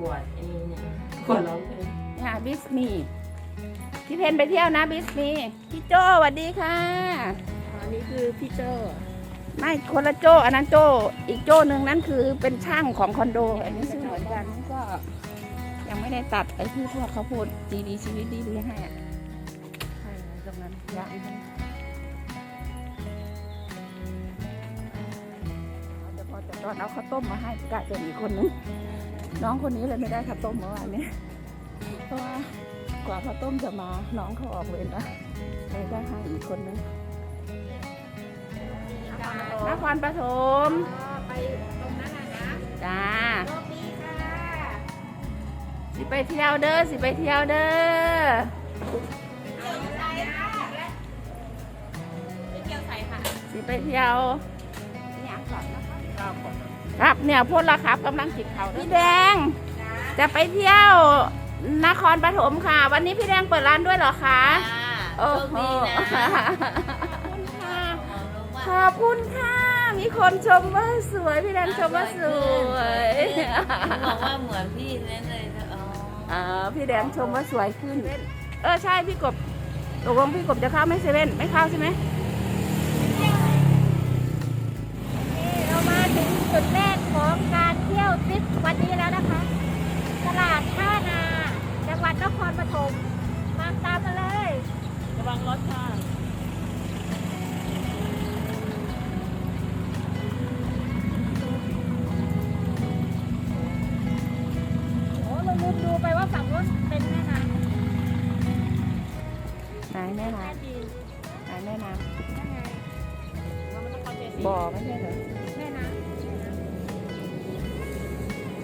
กวดไอ้เนี่ยประกวดร้องเพลงค่ะบิสมีพี่เพนไปเที่ยวนะบิสมีพี่โจสวัสดีค่ะ อันนี้คือพี่เจ้าไม่คนละโจอันนั้นโจอีกโจหนึ่งนั่นคือเป็นช่างของคอนโด อันนี้ชื่อเหมือนกันก็ ยังไม่ได้ตัดไอ้ที่พวกเขาพูดดีดีชีวิตดีดีให้อะใช่ตรงนั้นยังเดี๋ยวพอจะตอนเอาข้าวต้มมาให้กะจะอีกคนนึง น้องคนนี้เลยไม่ได้ข้าวต้มเมื่อวานนี้เพราะว่ากว่าข้าวต้มจะมาน้องเขาออกเวรนะเลยได้ให้อีกคนนึงนครปฐมไปตรงนั้นน่ะนะจ้าโชคดีค่ะสิไปเที่ยวเด้อสิไปเที่ยวเด้อเกี่ยวใส่ค่ะไปเกี่ยวใส่ค่ะสิไปเที่ยว ครับเนี่ยพูดแล้วครับกำลังจิบเขาพี่แดง จะไปเที่ยวนครปฐมค่ะ วันนี้พี่แดงเปิดร้านด้วยเหรอคะโชคดีนะขอบคุณค่ะ มีคนชมว่าสวย พี่แดงชมว่าสวยบอกว่าเหมือนพี่นั่นเลยนะอ๋ออ่าพี่แดงชมว่าสวยขึ้น เออใช่พี่กบตกลงพี่กบจะเข้าไหมเซเว่นไม่เข้าใช่ไหม มาถึงจุดแรกของการเที่ยวทริปวันนี้แล้วนะคะ ตลาดท่านา จังหวัดนครปฐม มาตามมาเลย ระวังรถค่ะ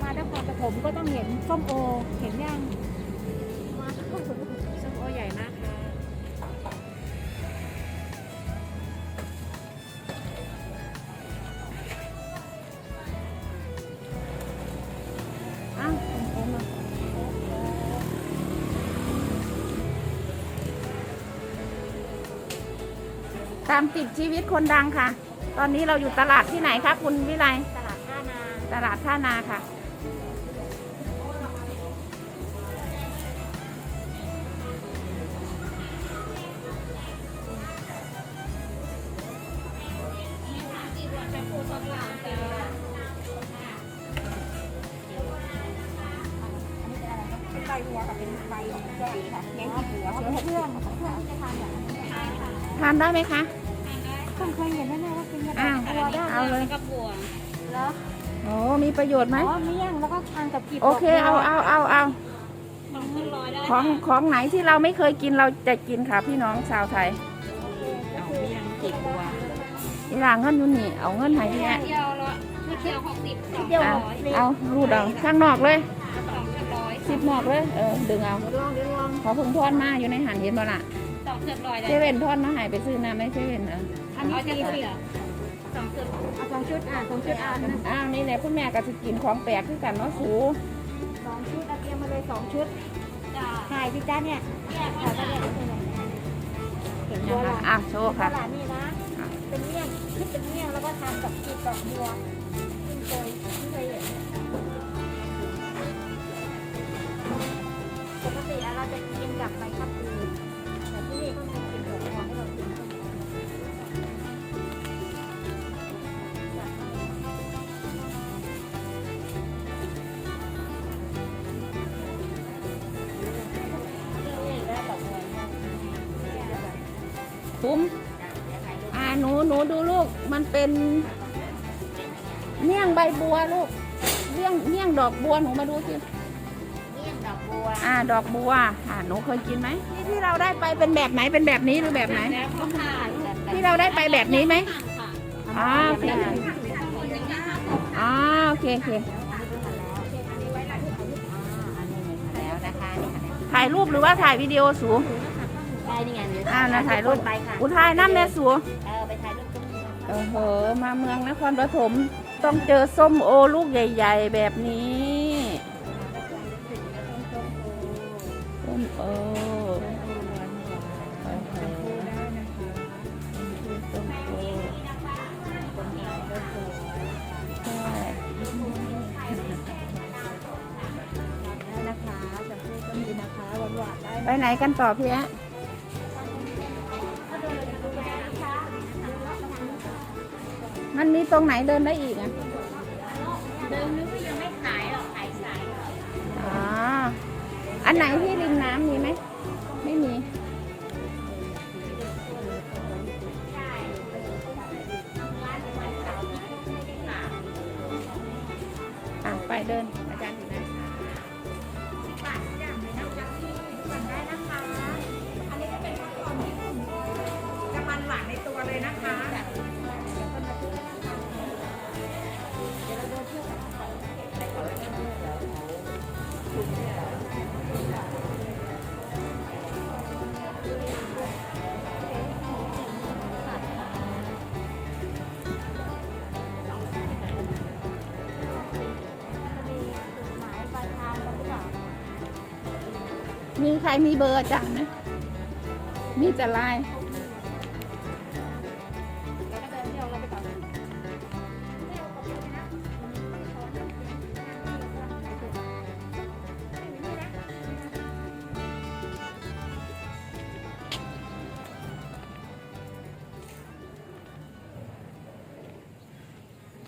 มานครปฐมก็ต้องเห็นส้มโอ เห็นยังมาส้มโอใหญ่มากค่ะอ้าวผมมาตามติดชีวิตคนดังค่ะ ตอนนี้เราอยู่ตลาดที่ไหนคะคุณวิไลตลาดท่านา ตลาดท่านาค่ะ ทานได้ไหมคะเพิ่งเคยเห็นแน่ๆว่ากินกระอ้าวตัวได้เอาเลยกับบัวเหรอโอ้มีประโยชน์ไหมอ๋อเมี่ยงแล้วก็ทานกับกีบโอเคเอาเอาเอาเอาสองพันร้อยได้ของของไหนที่เราไม่เคยกินเราจะกินค่ะพี่น้องชาวไทยเอาเมี่ยงจีบบัวนี่ลาเงินอยู่นี่เอาเงินให้พี่แม่เที่ยวละเที่ยวหกสิบสองเดียวเอาร้อยเอารูดเอาข้างนอกเลยสองพันร้อยสิบนอกเลยเออดึงเอาลองเดี๋ยวลองขอเพึ่งทอดมาอยู่ในหันเห็นบ่ล่ะส องเจ็ดร้อยได้เซเว่นทอดมาใหายไปซื้อน้ำไม่เซเว่นเอออันนี้เอาจะสี่สิสิบบสองเจ็ดเอาสองชุดอะสองชุดอะนะอ้าวนี่แหละคุณแม่ก็จะกินของแปลกคือกันเนาะสูสองชุดเอาเตรียมมาเลยสองชุดจ้าถ่ายสิจ้าเนี่ยแยกถ่ายมามาจ้าเนี่ยเห็นนะบัวคะละอะโชว์ตค่ะลาดนี่นะ เป็นเมี่ยงคิดเป็นเมี่ยงแล้วก็ทานกับกีบดอกบัวขึ้นเคยที่เคยเห็นปกติอะเราจะกินกับใบขับปีแต่ที่นี่ก็มีกีบดอกบัวให้เรากิน คุ้มอ่าหนูหนูดูลูก มันเป็นเมี่ยงใบบัวลูกเมี่ยงเมี่ยงดอกบัวหนูมาดูสิ บัวอ่าดอกบัวอ่าหนูเคยกินไหมที่ที่เราได้ไปเป็นแบบไหนเป็นแบบนี้หรือแบบไหน แล้วก็ผ่านที่เราได้ไปแบบนี้ไหมค่ะอ๋อโอเคอ๋อโอเคโอเคแล้วนะคะนี่ค่ะถ่ายรูปหรือว่าถ่ายวิดีโอสูได้นี่ไงเดี๋ยวอ่านะถ่ายรูปไปค่ะอุทายน้ำแน่สูเออไปถ่ายรูปตรงนี้โอ้โหมาเมืองนครปฐมต้องเจอส้มโอลูกใหญ่ ๆ แบบนี้ ไปไหนกันต่อพี่แอะมันมีตรงไหนเดินได้อีกอะ เดิมนึกว่ายังไม่ขายหรอกขายสายอ๋อ อันไหนที่ ไปเดินอาจารย์อยู่ไหนบาทอย่างเลยนะคะที่สั่งได้นะคะ อันนี้จะเป็นข้าวตอนที่ผมจะมันหวานในตัวเลยนะคะมีใครมีเบอร์อาจารย์ไหมมีแต่ไลน์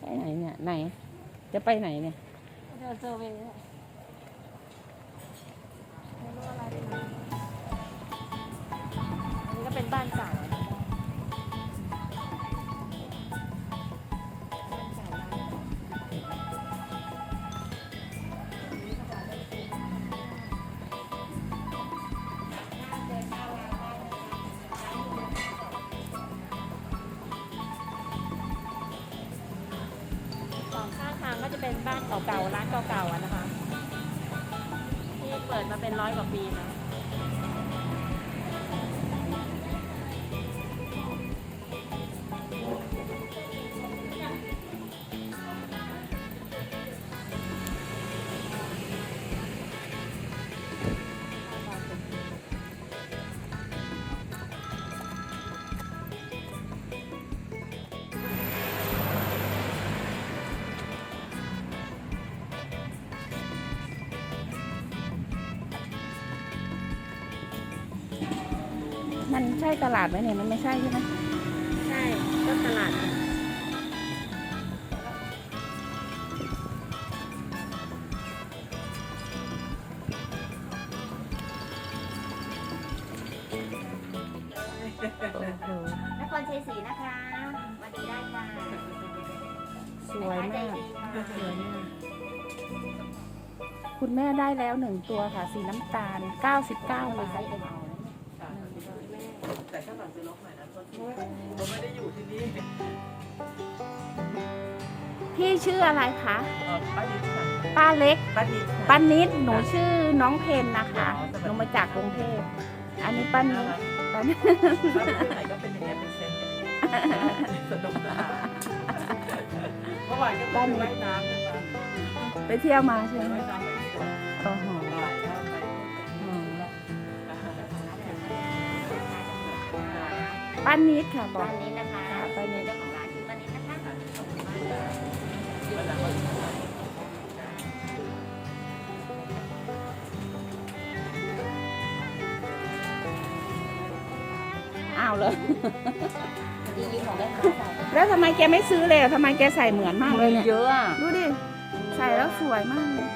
ไปไหนเนี่ยไหน จะไปไหนเนี่ย เดินเซอร์เวย์ เป็นบ้านเก่าอะนะบ้านเก่าร้านสองข้างทางก็จะเป็นบ้านเก่าๆ ร้านเก่าๆอะนะคะ ที่เปิดมาเป็นร้อยกว่าปีนะ ใช่ตลาดไหมเนี่ยมันไม่ใช่ใช่ไหมใช่ก็ตลาดนครชัยศรีนะคะมาดีได้จ้าสวยมากค่ะสวยมากคุณแม่ได้แล้วหนึ่งตัวค่ะ สีน้ำตาล 99บาทแต่ ข้างหลังซื้อรถใหม่นะโทษทีผมไม่ได้อยู่ที่นี่พี่ชื่ออะไรคะ เออป้านิดค่ะป้าเล็ก ป้านิดค่ะป้านิด หนูชื่อน้องเพนนะคะ หนูมาจากกรุงเทพ อันนี้ป้านิดป้านิดป้านิดที่ไหนก็เป็นอย่างเงี้ยเป็นเซนอย่างเงี้ยสนุกสนานเมื่อวานก็ไปว่ายน้ำนะคะไปเที่ยวมาใช่ไหมว่ายน้ำไปที่สวน โอ้โห ป้านิดค่ะบอบ้ากนนี้นะคะค่ะป้านิด เจ้าของร้านชื่อบ้านนี้นะคะวันหลังก็อ้าวเลยดียืมของแม่ค้าใส่แล้วทำไมแกไม่ซื้อเลยอะทำไมแกใส่เหมือนมากเลยเนี่ยเยอะอะดูดิ ใส่แล้วสวยมากเลย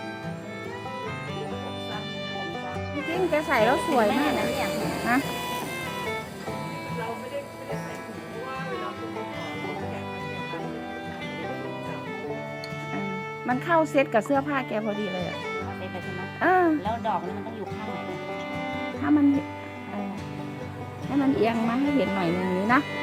จริงๆแกใส่แล้วสวยมากแม่เลยเนี่ยนะ มันเข้าเซ็ตกับเสื้อผ้าแกพอดีเลยอะเป็นไปใช่ไหมเออ แล้วดอกนี่มันต้องอยู่ข้างไหนเนี่ย ถ้ามันเออให้มันเอียงมาให้เห็นหน่อยหนึงนี้นะอ